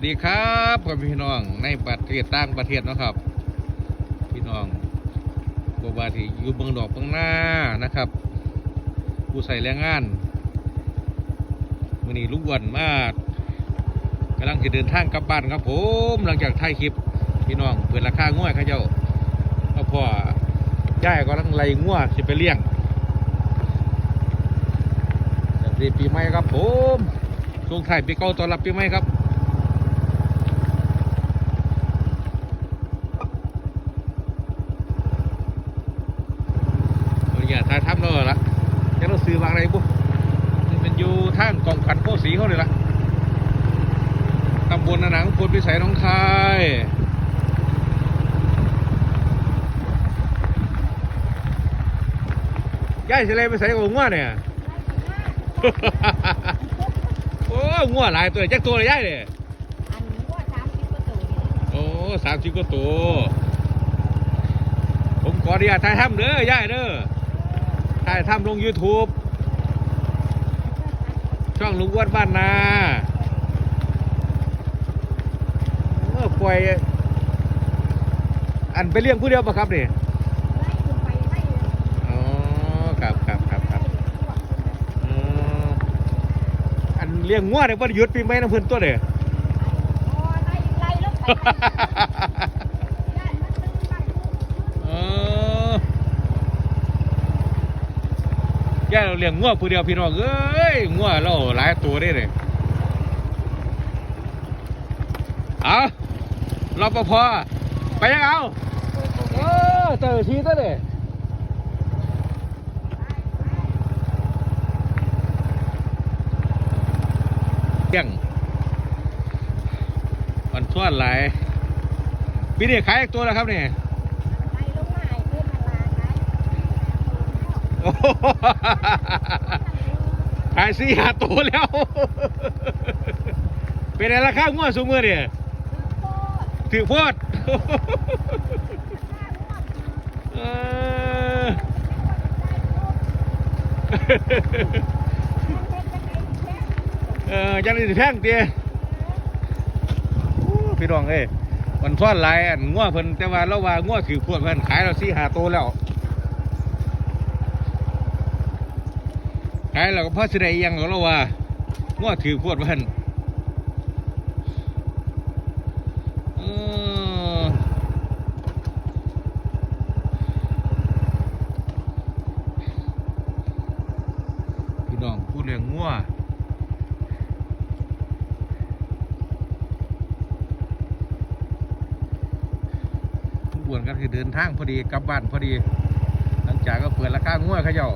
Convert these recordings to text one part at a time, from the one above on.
วัสดีครับพ่อพี่น้องในประเทศต่างประเทศนะครับ พี่น้องบว่าที่อยู่เบืองดอกเบืองหน้านะครับ ผู้ใส่แรงงานมื่อนี้ลุงอ้วันมากกำลังจะเดินทางกลับบ้านครับผมหลังจากถ่ายคลิปพี่น้องเปิดราคาง่วยข้าเจ้าแล้วพ่อย่ายกำลังไล่ง่วสิไปเลี้ยงสวัสดีปีใหม่ครับผมช่วงถ่ายปีเก่าตอนรับปีใหม่ครับ อย่าถ่ายทำแล้วล่ะยังเราซื้อวางอะไรบุนี่เป็นอยู่ทางกองขันโพสีเขาเลยล่ะตำบลนาหนังพลพิสัยหน้องคายย่ายสิเลยไปใส่กับงัวเนี่ยโอ้งัวหลายตัวจักตัวเลยย่ายเลยอันนี้ว่าสามสิบกว่าตัวนี่โอ้สามสิบกว่าตัวผมขออนุญาตถ่ายทำเด้อย่ายเด้อ ถ่ายทำลง YouTube ช่องลุงอ้วนบ้านนาเออปล่อยอันไปเลี้ยงผู้เดียวปะครับนี่ไล่ขึ้นไปไล่อ๋อครับครับครับครับอืมอันเลี้ยงงัวเนี่ยวันหยุดปีใหม่น้ำเพื้นตัวเด้ออ๋อไล่ไล่ลงไปไล่ย่านมันตึงบ้านกู เอ อย่เราเลี้ยงงัวผู้เดียวพี่น้องเอ้ยงัวเราหลายตัวได้เลยเอารปภไปยังเอาเออเจอทีตัวเลยเลี้ยงมันส่วนหลายปีนี้ขายอีกตัวแล้วครับเนี่ไล่ลงมาให้เพิ่นมาลาไล่ โอ้โห ขายสี่หาตัวแล้ว เป็นอะไงราคางัวสูงมือเนี่ยถือโพดเออเออจังได้สิแพงเตี้ยพี่น้องเอ้ยมันซ่อนหลายอันงัวเพิ่นแต่ว่าเราว่างัวถือพวดเพิ่นขายเราสี่หาตัวแล้ว ขายเราก็พอสิได้ยังของเราว่างัวถือพวดเพิ่นเออพี่น้องพูดเรื่องงัวผู้บวนก็คือเดินทางพอดีกลับบ้านพอดี หลังจากก็เปิดราคางัวเขาเจ้า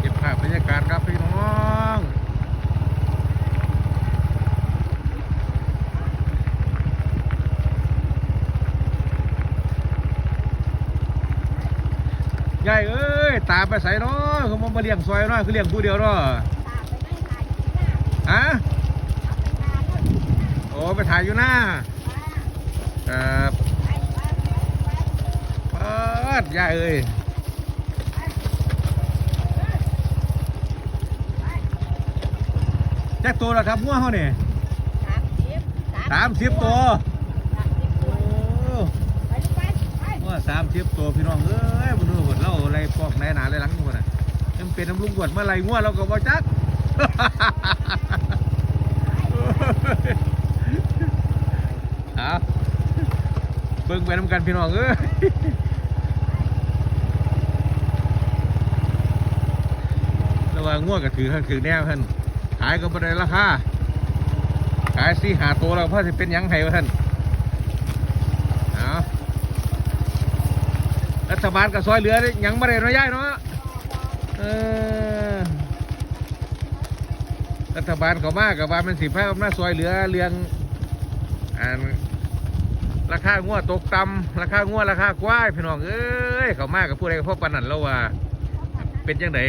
เก็บภาพบรรยากาศครับพี่น้องยายเอ้ย ตามไป ใส่เนาะเขามามาเลี้ยงซอยเนาะคือเลี้ยงผู้เดียวเนาะตาไปไล่ขายที่หน้าฮะเอาไปทานแล้วโอ้ไปถ่ายอยู่หน้าป้าครับไปไปไปไปเปิดยายเอ้ยแจ็คตัวแล้วครับงัวเขาเนี่ยสามสิบสามสิบตัวสามสิบตัวโอ้ไปลูกไปไปว่าสามสิบตัวพี่น้องเอ้ยมันดูหมด เราอะไรปอกไหนหนาอะไรหลังหมดอะยังเป็นน้ำลุงบวดเมื่อไรงัวเราก็บ่จักเอาเบิ่งไปน้ำกันพี่น้องเอ้ยระหว่างงัวก็ถือถือแนวท่านขายก็บ่ได้ราคาขายสี่หาตัวเราเพื่อจะเป็นยังไงวะท่านเอา รัฐบาลก็ซอยเหลือยังไม่ได้น้อยย่ายเนาะเออรัฐบาลเขามากกับว่ามันสิพาอำนาจซอยเหลือเรื่องอ่านราคางัวตกต่ำราคางัวราคากว้ายพี่น้องเอ้ยเขามากกับผู้ใดก็พบปนันแล้วว่า เป็นยังไง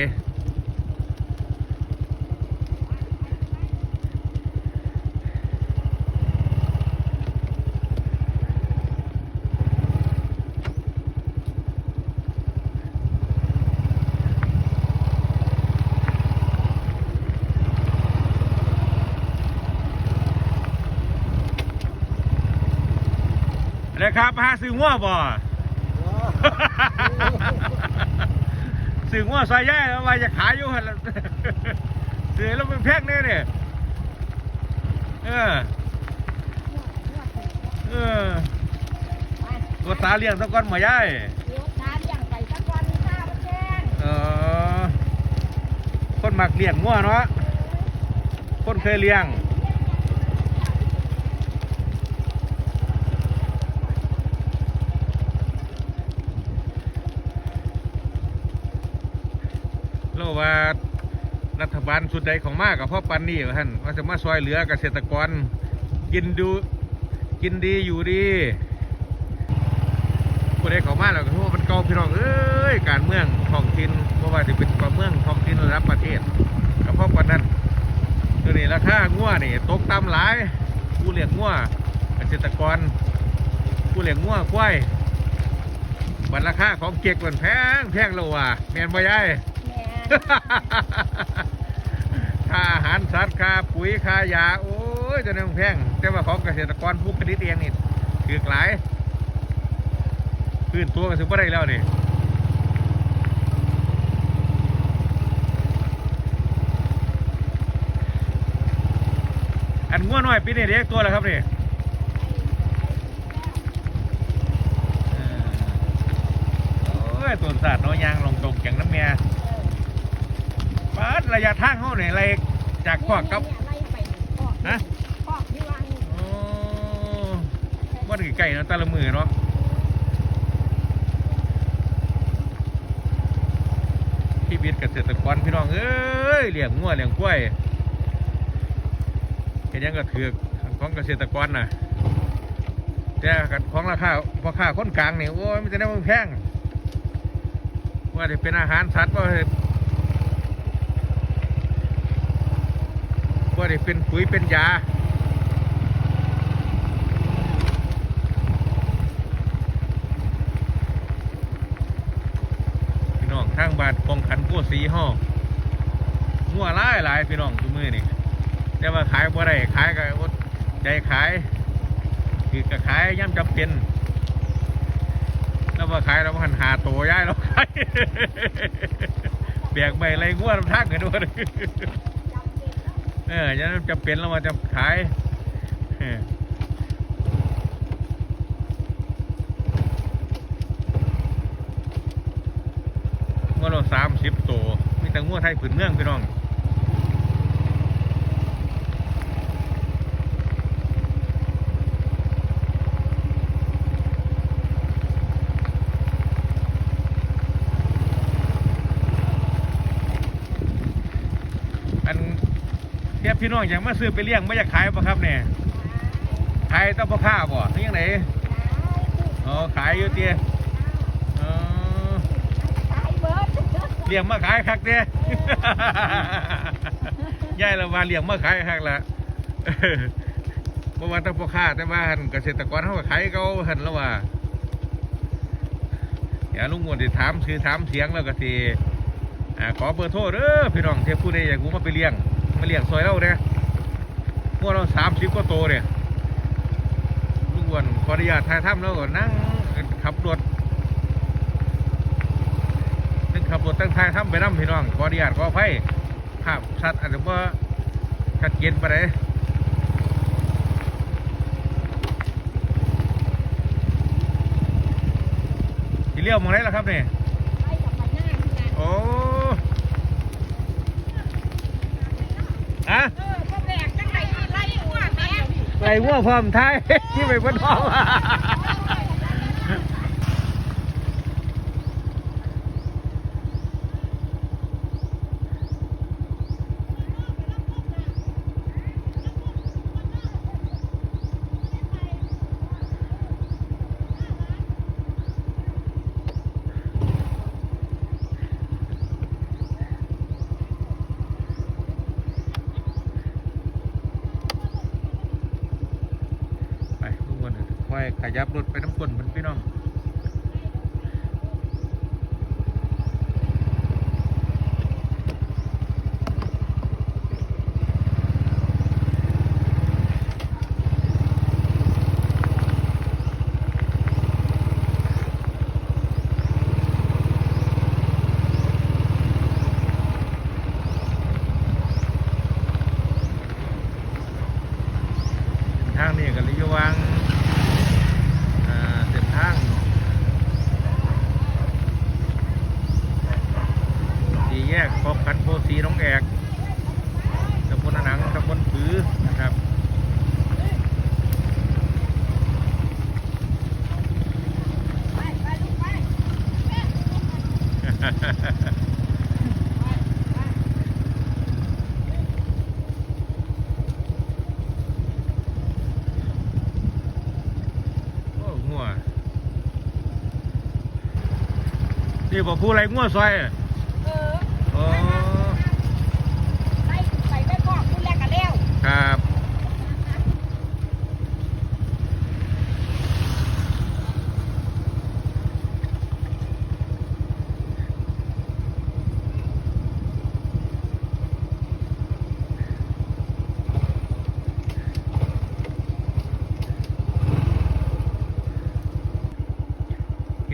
ครับหาซื้องัวบ่ซื้องัวซอยย่ายแล้วว่าจะขายอยู่หั่นล่ะซื้อแล้วมันแพงแน่เนี่ยเออเออตัวตาเลี้ยงตะก้อนหมาย่ายเดี๋ยวตาเลี้ยงไก่ตะกอนข้าวมันแดงเออคนมักเลี้ยงงัวเนาะคนเคยเลี้ยง เราว่า รัฐบาลสุดใดของมากกับพ่อปันนี่ว่าท่านว่าจะมาซอยเหลือเกษตรกร กินดูกินดีอยู่ดีผู้ใดเขามาแล้วก็ทั่วมันเก่าพี่น้องเอ้ยการเมืองท้องถิ่นเพราะว่าจะเป็นการเมืองท้องถิ่นระดับประเทศกับพ่อปันนั้นคือนี่ราคางัวนี่ตกต่ำหลายผู้เลี้ยงงัวเกษตรกร ผู้เลี้ยงงัวควายบัตรราคาของเก็กมันแพงแพงแล้วว่ะแมนบ่ยายแม่ ค่าอาหารสัตว์ค่าปุ๋ยค่ายา โอ้ยจะนั่งแพงแต่ว่าของเกษตรกรผู้ผลิตเองนี่ถือหลายพื้นตัวก็ถือว่าได้แล้วนี่อันง่วน้อยปีนี้เด็กตัวแล้วครับนี่เออโอ้ยตัวสัตว์น้อยยางลงตรงอย่างน้ำเมีย ปาดระยะทางเขาเนี่ยอะไรจากขวากกับเนี่ยไล่ไปคอกฮะคอกที่วางโอ้ว่าถึงไก่เนาะต่ละมือเนาะพี่บิดเกษตรกรพี่น้องเอ้ยเลี้ยงงัวเลี้ยงกล้วยเห็นยังก็ถือกของเกษตรกรน่ะแต่กับของราคาพอค่าคนกลางเนี่ยโอ้ยมันจะได้มันแพงว่าจะเป็นอาหารสัตว์ว่ ว่าได้เป็นปุ๋ยเป็นยาพี่น้องทางบานกองขันกู้สีห้องงัวหลายหลายพี่น้องทุกมือนี่แต่ว่าขายบ่ได้ขายก็ใจขายคือก็ขายย่ำจำเป็นแล้วว่าขายแล้วมันหาตัวย้ายแล้วขายแบกใบไรงัวนทางกันด้วย เออจะจะเป็นแล้วมาจะขายเอองัวเราสามสิบตัวมีแต่งัวไทยผืนเมืองพี่น้อง อันเทียบ พี่น้องอย่างมาซื้อไปเลี้ยงไม่อยากขายปะครับเนี่ยขายต้องพ่อค้าบ่หรือยังไงอ๋อขายอยู่เตี้ยอ๋อขายเบิร์ดเลี้ยงมาขายคักเตี้ยยายเรามาเลี้ยงมาขายคักละเมื่อวานต้องพ่อค้าแต่ว่าหั่นเกษตรกรเขาก็ขายเขาหันแล้วว่าอย่าลุงงวนที่ถามชื่อถามเสียงแล้วก็สิอ่าขอเบอร์โทรเด้อพี่น้องเทียบผู้ใดอยากกูมาไปเลี้ยง มาเลี้ยงซอยเราเนี่ยงวดเราสามสิบกว่าโตวเนี่ยลุงงวนขออนุญาตถ่ายทำแล้วก็นั่งขับรถนึงขับรถตั้งถ่ายทำไปนั่พี่น้องขออนุญาตขออภัยภาพชัดอาจจะว่าชัดเจนไปเลยที่เลี้ยวหมองไหนล่ะครับเนี่ยไปกับไปหน้าที่งานโอ้อะเออก็แบกจังไรไล่หัวแม่ไรวัวพร้อมท้ายที่ไปบนท้อง ค่อยขยับรถไปน้ำกลนเนพี่น้องทางนี้ก็เลยวัง ที่บอกผู้ไรงัวซอยอะ เออ โอ้ ไปไปไปพ่อคุณแรกกันแล้ว ครับ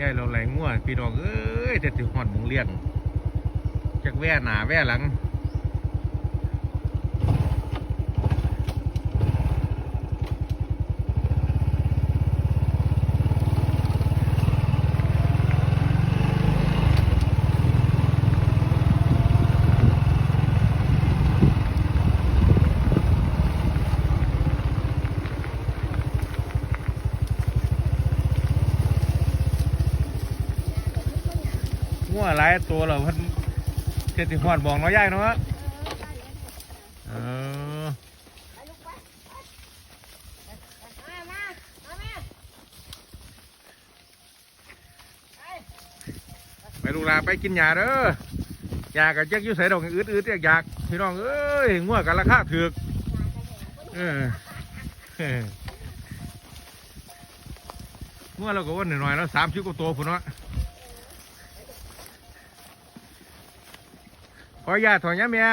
ยาย เราไหลงัวพี่น้องเอ้ยแต่ติหอดมองเลี้ยงจากแว่หนาแว่หลัง หลายตัวเราเพิ่นเจ็ดสิบหอดบองน้อยย่ายเนาะเออไปลูกลาไปกินหญ้าเด้อหญ้ากับเจ๊กยู่ใส่ดอกอืดอืดๆอยากพี่น้องเอ้ยงัวกันราคาถูกเออเอองัวเราก็ว่าหน่อยๆแล้วสามชิ้วกว่าตัวพุ่นเนาะ ขออนุญาตถอยยะเมีย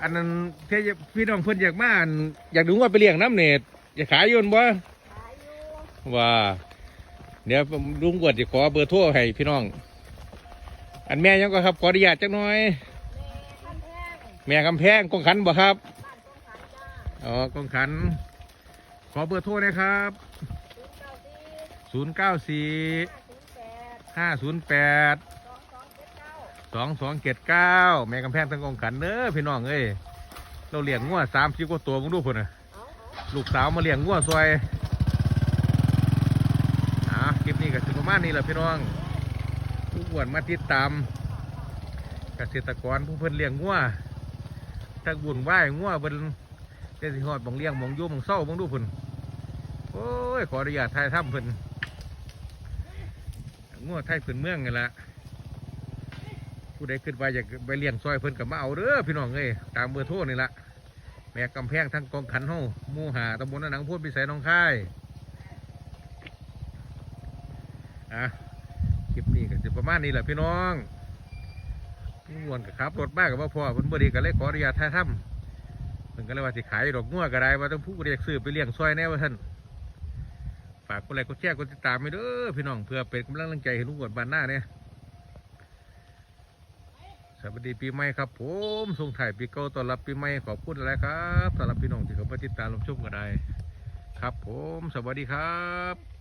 อันนั้นเทพี่น้องเพิ่อนอยากมาอันอยากดูว่าไปเลี้ยงน้ำเนตอยากขายยนบ่ขายอยู่ว่าเดี๋ยวลุงกวดจะขอเบอร์โทรให้พี่น้อง อันแม่ยังก็ครับ ขออนุญาตจักหน่อย แม่ขั้นแพงแม่กำแพงกองขันบ่ครับอ๋อกองขัน ขอเบอร์โทรนะครับศูนย์เก้าสี่094ห้าศูนย์แปด508 สองสองเจ็ดเก้าแม่กำแพงทั้งกองขันเด้อพี่น้องเอ้ยเราเลี้ยงงัว30กว่าตัวมึงดูพุ่นน่ะลูกสาวมาเลี้ยงงัวซอยอ่าคลิปนี้ก็สิประมาณนี้แหละพี่น้องผู้อ้วนมาติดตาม เกษตรกรผู้เพิ่นเลี้ยงงัวถ้าบุญไหว้งัวเพิ่นเจสิฮอดบ่งเลี้ยงบ่งยู่บ่งเศร้าบ่งดูเพิ่นโอ้ยขออนุญาตถ่ายทำเพิ่นงัวไทยเพิ่นเมืองนี่ละ ผู้ใดขึ้นไปอยากไปเลี้ยงซอยเพิ่นก็มาเอาเด้อพี่น้องเอ้ยตามเบอร์โทรนี่ละแม่กำแพงทั้งกองขันเฮาหมู่หาตำบลนาหนังพูดพิสัยน้องค่ายอะคลิปนี้ก็จะประมาณนี้แหละพี่น้องผู้อ้วนกับขับรถบ้ากับว่าพ่อเพิ่นบ่ดีก็เลยขออนุญาตถ่าทำเพิ่นก็เลยว่าสิขายดอกงัวก็ได้ว่าต้องผู้เรียกซื้อไปเลี้ยงซอยแน่ว่าท่านฝากกดไลค์กดแชร์กดติดตามไปเด้อพี่น้องเพื่อเป็นกำลังใจให้ลุงอ้วนบ้านหน้าเนี่ย สวัสดีปีใหม่ครับผมส่งถ่ายปีเก่าต้อนรับปีใหม่ขอบคุณอะไรครับสำหรับพี่น้องที่เขามาติดตามรับชมกันได้ครับผม สวัสดีครับ